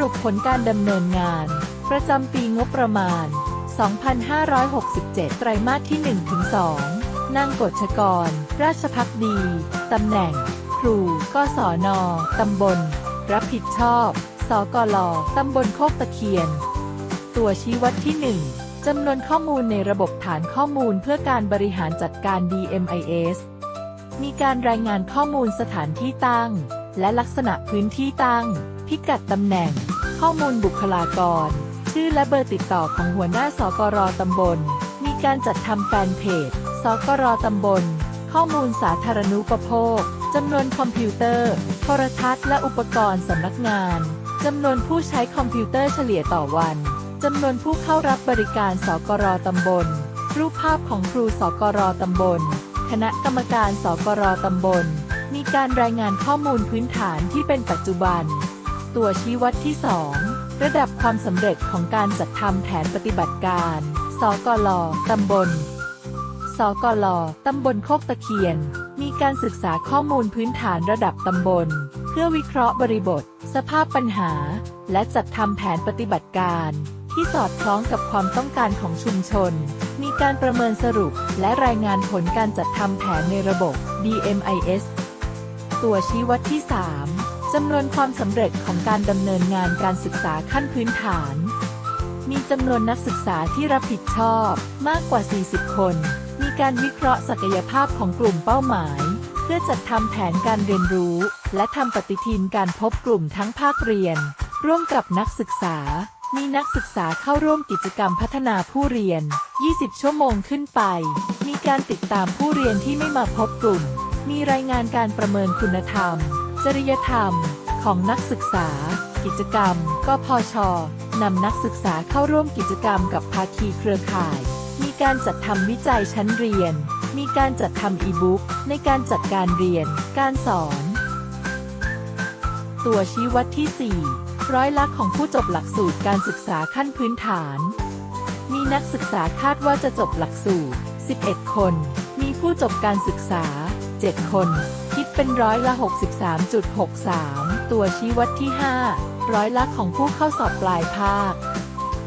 รุปผลการดำเนินงาน ประจำปีงบประมาณ 2567 ไตรมาสที่ 1-2 นางกฎชกร ราชพักดี ตำแหน่ง ครู กศน ตำบล รับผิดชอบ สกล ตำบลโคกตะเคียน ตัวชี้วัดที่ 1 จำนวนข้อมูลในระบบฐานข้อมูลเพื่อการบริหารจัดการ DMIS มีการรายงานข้อมูลสถานที่ตั้ง และลักษณะพื้นที่ตั้ง พิกัดตำแหน่ง ข้อมูลบุคลากร ชื่อและเบอร์ติดต่อของหัวหน้าสกรตำบล มีการจัดทำแฟนเพจ สกรตำบล ข้อมูลสาธารณูปโภคจำนวนคอมพิวเตอร์ โทรทัศน์และอุปกรณ์สำนักงานจำนวนผู้ใช้คอมพิวเตอร์เฉลี่ยต่อวันจำนวนผู้เข้ารับบริการสกรตำบล รูปภาพของครูสกรตำบล คณะกรรมการสกรตำบล มีการรายงานข้อมูลพื้นฐานที่เป็นปัจจุบัน ตัวชี้วัดที่ 2 ระดับความสำเร็จของการจัดทำแผนปฏิบัติการ สกลตำบล สกลตำบลโคกตะเคียน มีการศึกษาข้อมูลพื้นฐานระดับตำบล เพื่อวิเคราะห์บริบท สภาพปัญหา และจัดทำแผนปฏิบัติการ ที่สอดคล้องกับความต้องการของชุมชน มีการประเมินสรุป และรายงานผลการจัดทำแผนในระบบ DMIS ตัวชี้วัดที่ 3 จำนวนความสำเร็จของการดำเนินงานการศึกษาขั้นพื้นฐาน มีจำนวนนักศึกษาที่รับผิดชอบมากกว่า 40 คน มีการวิเคราะห์ศักยภาพของกลุ่มเป้าหมาย เพื่อจัดทำแผนการเรียนรู้ และทำปฏิทินการพบกลุ่มทั้งภาคเรียน ร่วมกับนักศึกษา มีนักศึกษาเข้าร่วมกิจกรรมพัฒนาผู้เรียน 20 ชั่วโมงขึ้นไป มีการติดตามผู้เรียนที่ไม่มาพบกลุ่ม มีรายงานการประเมินคุณธรรม จริยธรรม ของนักศึกษา กิจกรรมกพชนำนักศึกษาเข้าร่วมกิจกรรมกับภาคีเครือข่าย มีการจัดทำวิจัยชั้นเรียน มีการจัดทำอีบุ๊กในการจัดการเรียน การสอน ตัวชี้วัดที่ 4 ร้อยละของผู้จบหลักสูตรการศึกษาขั้นพื้นฐาน มีนักศึกษาคาดว่าจะจบหลักสูตร 11 คน มีผู้จบการศึกษา 7 คน เป็นร้อยละ 63.63 ตัวชี้วัดที่ 5 ร้อยละของผู้เข้าสอบปลายภาค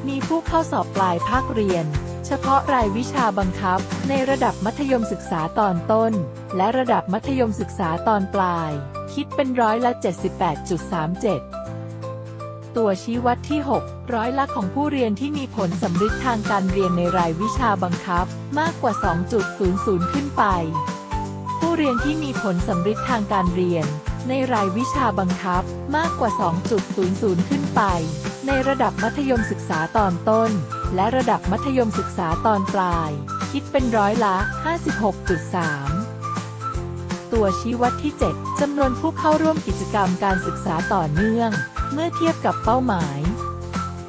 มีผู้เข้าสอบปลายภาคเรียน เฉพาะรายวิชาบังคับ ในระดับมัธยมศึกษาตอนต้น และระดับมัธยมศึกษาตอนปลาย คิดเป็นร้อยละ 78.37ตัวชี้วัดที่ 6 ร้อยละของผู้เรียนที่มีผลสำฤทธิ์ทางการเรียนในรายวิชาบังคับ มากกว่า 2.00 ขึ้นไป ผู้เรียนที่มีผลสำฤทธิ์ทางการเรียน ในรายวิชาบังคับมากกว่า 2.00 ขึ้นไป ในระดับมัธยมศึกษาตอนต้น และระดับมัธยมศึกษาตอนปลาย คิดเป็นร้อยละ 56.3 ตัวชี้วัดที่ 7จำนวนผู้เข้าร่วมกิจกรรมการศึกษาต่อเนื่อง เมื่อเทียบกับเป้าหมาย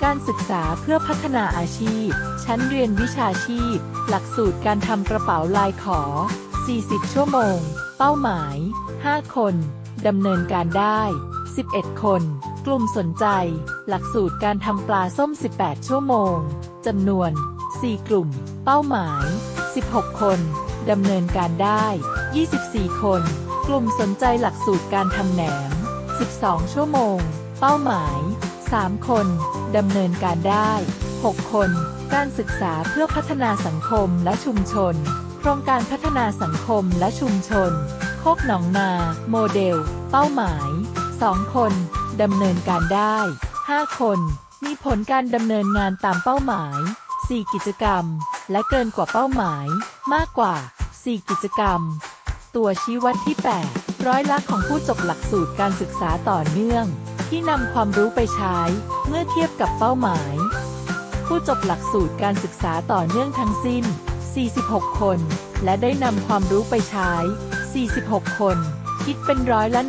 การศึกษาเพื่อพัฒนาอาชีพ ชั้นเรียนวิชาชีพ หลักสูตรการทำกระเป๋าลายขอ 40 ชั่วโมง เป้าหมาย 5 คน ดำเนินการได้ 11 คน กลุ่มสนใจ หลักสูตรการทำปลาส้ม 18 ชั่วโมง จำนวน 4 กลุ่ม เป้าหมาย 16 คน ดำเนินการได้ 24 คน กลุ่มสนใจหลักสูตรการทำแหนม 12 ชั่วโมง เป้าหมาย 3 คน ดำเนินการได้ 6 คน การศึกษาเพื่อพัฒนาสังคมและชุมชน ครงการพัฒนาสังคมและชุมชน โคกหนองนา โมเดล เป้าหมาย 2 คน ดำเนินการได้ 5 คน มีผลการดำเนินงานตามเป้าหมาย 4 กิจกรรม และเกินกว่าเป้าหมาย มากกว่า 4 กิจกรรม ตัวชี้วัดที่ 8 ร้อยละของผู้จบหลักสูตรการศึกษาต่อเนื่อง ที่นำความรู้ไปใช้ เมื่อเทียบกับเป้าหมาย ผู้จบหลักสูตรการศึกษาต่อเนื่องทั้งสิ้น 46 คน และได้นำความรู้ไปใช้ 46 คน คิดเป็นร้อยละ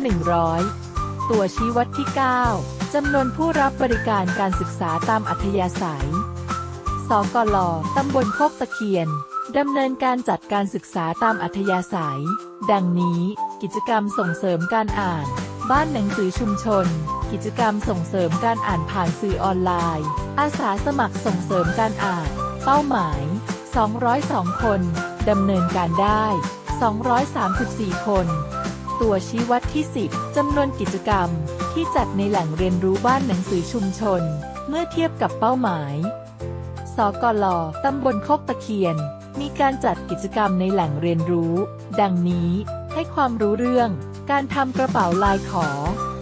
100 ตัวชี้วัดที่ 9จำนวนผู้รับบริการการศึกษาตามอัธยาศัย สกลตำบลโคกตะเคียนดำเนินการจัดการศึกษาตามอัธยาศัย ดังนี้ กิจกรรมส่งเสริมการอ่าน บ้านหนังสือชุมชน กิจกรรมส่งเสริมการอ่านผ่านสื่อออนไลน์ อาสาสมัครส่งเสริมการอ่าน เป้าหมาย 202 คน ดำเนินการได้ 234 คน ตัวชี้วัดที่ 10จำนวนกิจกรรม ที่จัดในแหล่งเรียนรู้บ้านหนังสือชุมชน เมื่อเทียบกับเป้าหมาย สกลตำบลโคกตะเคียน มีการจัดกิจกรรมในแหล่งเรียนรู้ ดังนี้ให้ความรู้เรื่อง การทำกระเป๋าลายขอ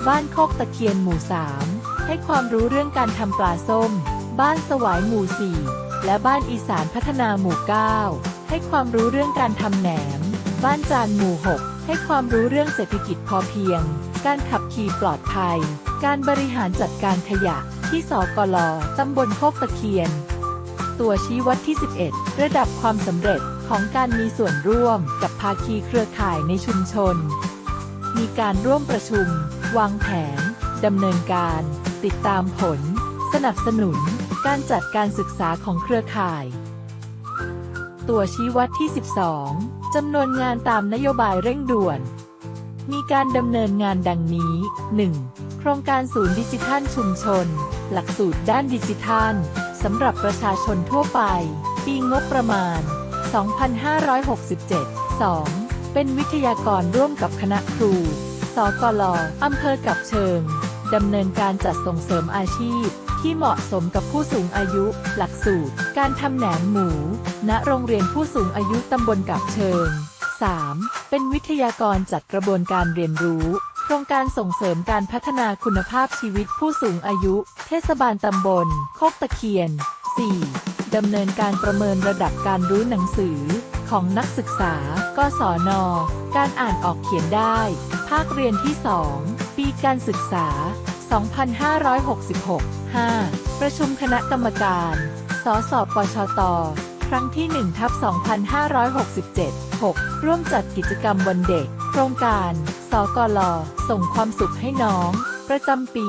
บ้านโคกตะเคียนหมู่ 3 ให้ความรู้เรื่องการทำปลาส้ม บ้านสวายหมู่ 4 และบ้านอีสานพัฒนาหมู่ 9 ให้ความรู้เรื่องการทำแหนม บ้านจานหมู่ 6 ให้ความรู้เรื่องเศรษฐกิจพอเพียง การขับขี่ปลอดภัย การบริหารจัดการขยะที่สกลตำบลโคกตะเคียน ตัวชี้วัดที่ 11 ระดับความสำเร็จของการมีส่วนร่วมกับภาคีเครือข่ายในชุมชน มีการร่วมประชุม วางแผนดำเนินการ ติดตามผล สนับสนุน การจัดการศึกษาของเครือข่าย ตัวชี้วัดที่ 12 จำนวนงานตามนโยบายเร่งด่วน มีการดำเนินงานดังนี้ 1. โครงการศูนย์ดิจิทัลชุมชน หลักสูตรด้านดิจิทัลสำหรับประชาชนทั่วไป ปีงบประมาณ 2567 2. เป็นวิทยากรร่วมกับคณะครู สกลอำเภอกับเชิงดำเนินการจัดส่งเสริมอาชีพ ที่เหมาะสมกับผู้สูงอายุ หลักสูตร การทำแหนมหมู ณ โรงเรียนผู้สูงอายุตำบลกับเชิง 3. เป็นวิทยากรจัดกระบวนการเรียนรู้ โครงการส่งเสริมการพัฒนาคุณภาพชีวิตผู้สูงอายุ เทศบาลตำบล โคกตะเคียน 4. ดำเนินการประเมินระดับการรู้หนังสือ ของนักศึกษา กศน การอ่านออกเขียนได้ ภาคเรียนที่ 2 ปีการศึกษา 2566 5. ประชุมคณะกรรมการ สสปชต ครั้งที่1ทับ2567 6. ร่วมจัดกิจกรรมวันเด็ก โครงการ สกล ส่งความสุขให้น้อง ประจำปี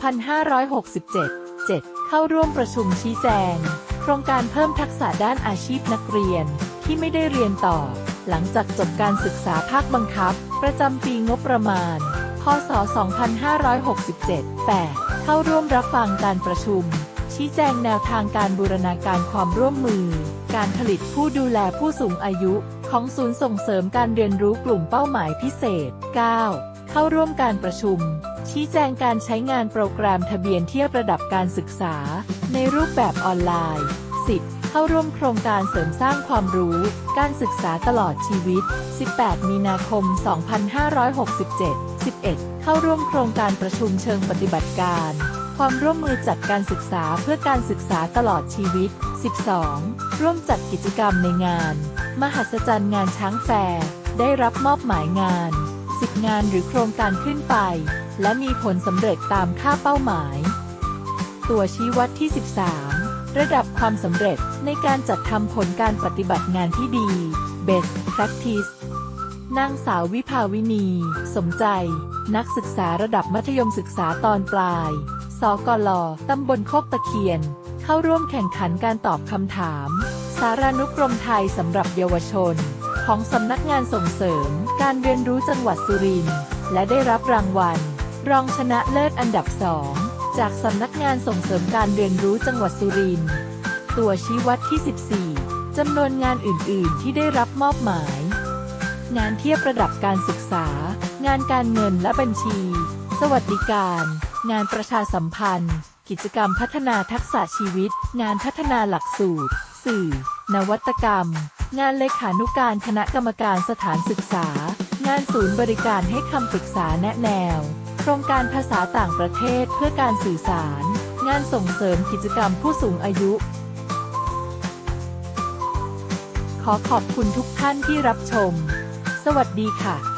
2567 7. เข้าร่วมประชุมชี้แจง โครงการเพิ่มทักษะด้านอาชีพนักเรียน ที่ไม่ได้เรียนต่อ หลังจากจบการศึกษาภาคบังคับ ประจำปีงบประมาณ ศ 2567 8. เข้าร่วมรับฟังการประชุม ชี้แจงแนวทางการบูรณาการความร่วมมือ การผลิตผู้ดูแลผู้สูงอายุ ของศูนย์ส่งเสริมการเรียนรู้กลุ่มเป้าหมายพิเศษ 9. เข้าร่วมการประชุม ชี้แจงการใช้งานโปรแกรมทะเบียนเทียบระดับการศึกษา ในรูปแบบออนไลน์ 10. เข้าร่วมโครงการเสริมสร้างความรู้ การศึกษาตลอดชีวิต 18 มีนาคม 2567 11. เข้าร่วมโครงการประชุมเชิงปฏิบัติการ ความร่วมมือจัดการศึกษาเพื่อการศึกษาตลอดชีวิต 12. ร่วมจัดกิจกรรมในงาน มหัศจรรย์งานช้างแฟร์ ได้รับมอบหมายงาน 10 งานหรือโครงการขึ้นไป และมีผลสำเร็จตามค่าเป้าหมาย ตัวชี้วัดที่ 13 ระดับความสำเร็จในการจัดทำผลการปฏิบัติงานที่ดี Best Practice นางสาววิภาวินี สมใจ นักศึกษาระดับมัธยมศึกษาตอนปลาย สกล ตำบลโคกตะเคียน เข้าร่วมแข่งขันการตอบคำถาม สารานุกรมไทยสำหรับเยาวชน ของสำนักงานส่งเสริม การเรียนรู้จังหวัดสุรินทร์ และได้รับรางวัล รองชนะเลิศอันดับสองจากสำนักงานส่งเสริมการเรียนรู้จังหวัดสุรินทร์ ตัวชี้วัดที่ 14จำนวนงานอื่น ๆ ที่ได้รับมอบหมาย งานเทียบระดับการศึกษา งานการเงินและบัญชี สวัสดิการ งานประชาสัมพันธ์ กิจกรรมพัฒนาทักษะชีวิต งานพัฒนาหลักสูตร สื่อ นวัตกรรม งานเลขานุการคณะกรรมการสถานศึกษา งานศูนย์บริการให้คำปรึกษาแนะแนว โครงการภาษาต่างประเทศเพื่อการสื่อสาร งานส่งเสริมกิจกรรมผู้สูงอายุขอขอบคุณทุกท่านที่รับชม วัสดีค่ะ